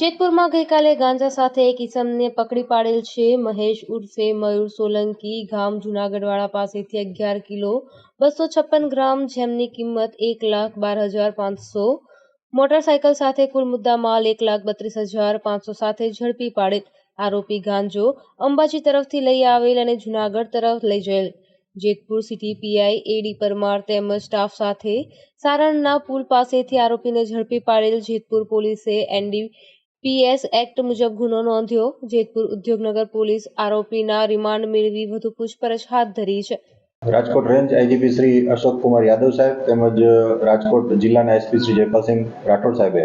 જેતપુરમાં ગઈકાલે ગાંજા સાથે એક ઈસમને પકડી પાડેલ છે. મહેશ ઉર્ફે મયુર સોલંકી ગામ જુનાગઢવાળા પાસેથી અગિયાર કિલો, બસો છપ્પન ગ્રામ જેમની કિંમત એક લાખ બાર હજાર પાંચસો. મોટરસાયકલ સાથે કુલ મુદ્દા માલ એક લાખ બત્રીસ હજાર પાંચસો સાથે ઝડપી પાડેલ. આરોપી ગાંજો અંબાજી તરફથી લઈ આવેલ અને જુનાગઢ તરફ લઈ જયેલ. Jetpur city PI AD Parmar તેમજ સ્ટાફ સાથે સારણના પુલ પાસેથી આરોપીને ઝડપી પાડેલ. જેતપુર પોલીસે એનડીપીએસ એક્ટ મુજબ ગુનો નોંધ્યો. જેતપુર ઉદ્યોગનગર પોલીસ આરોપીના રિમાન્ડ મેળવી વધુ પૂછપરછ હાથ ધરી છે. રાજકોટ રેન્જ આઈજીપી શ્રી અશોક કુમાર યાદવ સાહેબ તેમજ રાજકોટ જિલ્લાના એસપી શ્રી જયપાલસિંહ રાઠોડ સાહેબે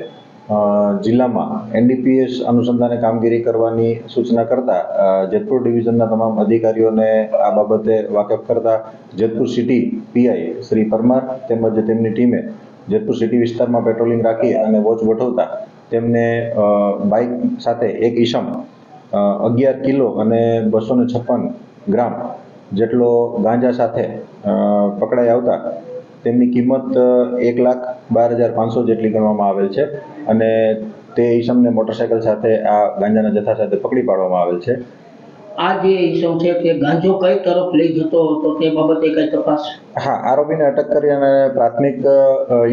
જિલ્લામાં એનડીપીએસ અનુસંધાને કામગીરી કરવાની સૂચના કરતા જેતપુર ડિવિઝનના તમામ અધિકારીઓને આ બાબતે વાકેફ કરતા જેતપુર સિટી પીઆઈ શ્રી પરમાર તેમજ તેમની ટીમે જેતપુર સિટી વિસ્તારમાં પેટ્રોલિંગ રાખી અને વોચ ગોઠવતા તેમને બાઇક સાથે એક ઈસમ અગિયાર કિલો અને બસો ને છપ્પન ગ્રામ જેટલો ગાંજા સાથે પકડાઈ આવતા, તેમની કિંમત એક લાખ બાર હજાર પાંચસો જેટલી ગણવામાં આવેલ છે અને તે ઈસમને મોટરસાયકલ સાથે આ ગાંજાના જથ્થા સાથે પકડી પાડવામાં આવેલ છે. આ જે ઈસમ છે તે ગાંજો કઈ તરફ લઈ જતો હતો તે બાબતે કઈ તપાસ? હા આરોપીને અટક કરી અને પ્રાથમિક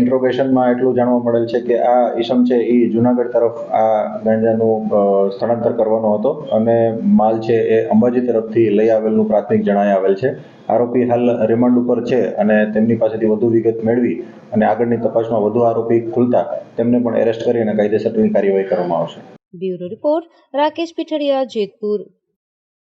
ઇન્ટ્રોગેશનમાં એટલું જાણવા મળેલ છે કે આ ઈસમ છે એ જુનાગઢ તરફ આ ગાંજાનું સ્થળાંતર કરવાનો હતો અને માલ છે એ અંબાજી તરફથી લઈ આવેલનું પ્રાથમિક જણાઈ આવેલ છે. આરોપી હાલ રિમાન્ડ ઉપર છે અને તેમની પાસેથી વધુ વિગત મેળવી અને આગળની તપાસમાં વધુ આરોપી ખુલતા તેમને પણ એરેસ્ટ કરી અને કાયદેસરની કાર્યવાહી કરવામાં આવશે. Bureau report Rakesh Pithadiya Jetpur.